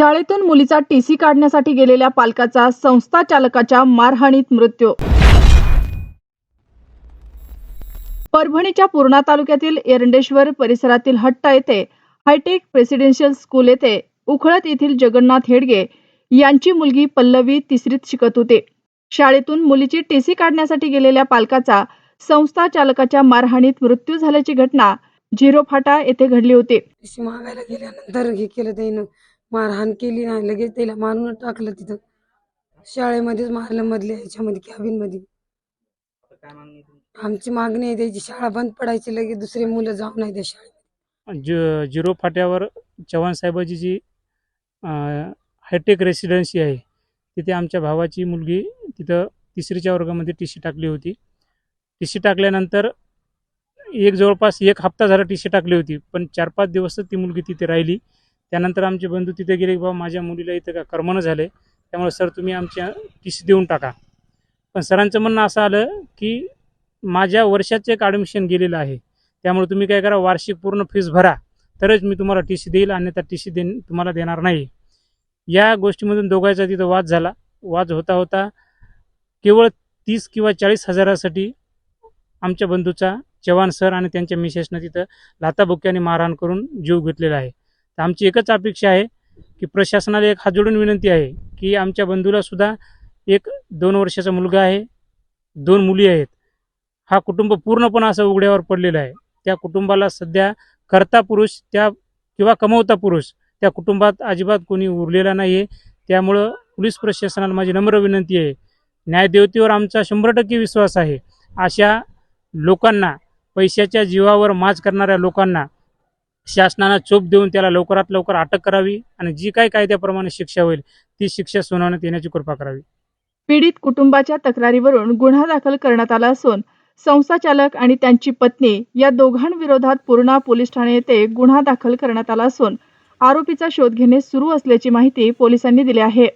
शाळेतून मुलीचा टीसी काढण्यासाठी गेलेल्या पालकाचा संस्था चालकाच्या मारहाणीत मृत्यू. परभणीच्या पूर्णा तालुक्यातील एरंडेश्वर परिसरातील हट्ट येथे हायटेक प्रेसिडेन्शियल स्कूल येथे उखळत येथील जगन्नाथ हेडगे यांची मुलगी पल्लवी तिसरीत शिकत होते. शाळेतून मुलीची टीसी काढण्यासाठी गेलेल्या पालकाचा संस्था चालकाच्या मारहाणीत मृत्यू झाल्याची घटना झिरो फाटा येथे घडली होती. मागायला गेल्यानंतर हे केलं त्यानं. मारहाण केली नाही. लगेच त्याला मारून टाकलं तिथं. शाळेमध्येच मारलं मधल्या ह्याच्यामध्ये कॅबिनमध्ये आमची मागणी आहे त्याची शाळा बंद पडायची लगेच दुसरे मुलं जाऊ नाही त्या शाळेत. ज झिरो फाट्यावर चव्हाण साहेबाची जी हायटेक रेसिडेन्सी आहे तिथे आमच्या भावाची मुलगी तिथं तिसरीच्या वर्गामध्ये टी सी टाकली होती. टी सी टाकल्यानंतर एक जवळपास एक हप्ता झाला टी सी टाकली होती पण चार पाच दिवसच ती मुलगी तिथे राहिली. त्यानंतर आमचे बंधू तिथे गेले की बाबा माझ्या मुलीला इथं का कर्मणं झालं त्यामुळे सर तुम्ही आमच्या टी सी देऊन टाका. पण सरांचं म्हणणं असं आलं की माझ्या वर्षाचं एक ॲडमिशन गेलेलं आहे. त्यामुळे तुम्ही काय करा वार्षिक पूर्ण फीस भरा. तरच मी तुम्हाला टी सी देईल अन्यथा टी सी दे तुम्हाला देणार नाही. या गोष्टीमधून दोघांचा तिथं वाद झाला. वाद होता होता केवळ तीस किंवा चाळीस हजारासाठी आमच्या बंधूचा चव्हाण सर आणि त्यांच्या मिसेसनं तिथं लाताबुक्याने मारहाण करून जीव घेतलेला आहे. तर आमची एकच अपेक्षा आहे की प्रशासनाला एक हात जोडून विनंती आहे की आमच्या बंधूला सुद्धा एक दोन वर्षाचा मुलगा आहे दोन मुली आहेत. हा कुटुंब पूर्णपणे असं उघड्यावर पडलेला आहे. त्या कुटुंबाला सध्या करता पुरुष त्या किंवा कमवता पुरुष त्या कुटुंबात अजिबात कोणी उरलेला नाही आहे त्यामुळं पोलीस प्रशासनाला माझी नम्र विनंती आहे. न्यायदेवतेवर आमचा शंभर टक्के विश्वास आहे. अशा लोकांना पैशाच्या जीवावर माज करणाऱ्या लोकांना शासनानं चोप देऊन त्याला लवकरात लवकर अटक करावी आणि जी काही कायद्याप्रमाणे शिक्षा होईल ती शिक्षा सुनावण्यात येण्याची कृपा करावी. पीडित कुटुंबाच्या तक्रारीवरून गुन्हा दाखल करण्यात आला असून संस्थाचालक आणि त्यांची पत्नी या दोघांविरोधात पूर्णा पोलीस ठाणे येथे गुन्हा दाखल करण्यात आला असून आरोपीचा शोध घेणे सुरू असल्याची माहिती पोलिसांनी दिली आहे.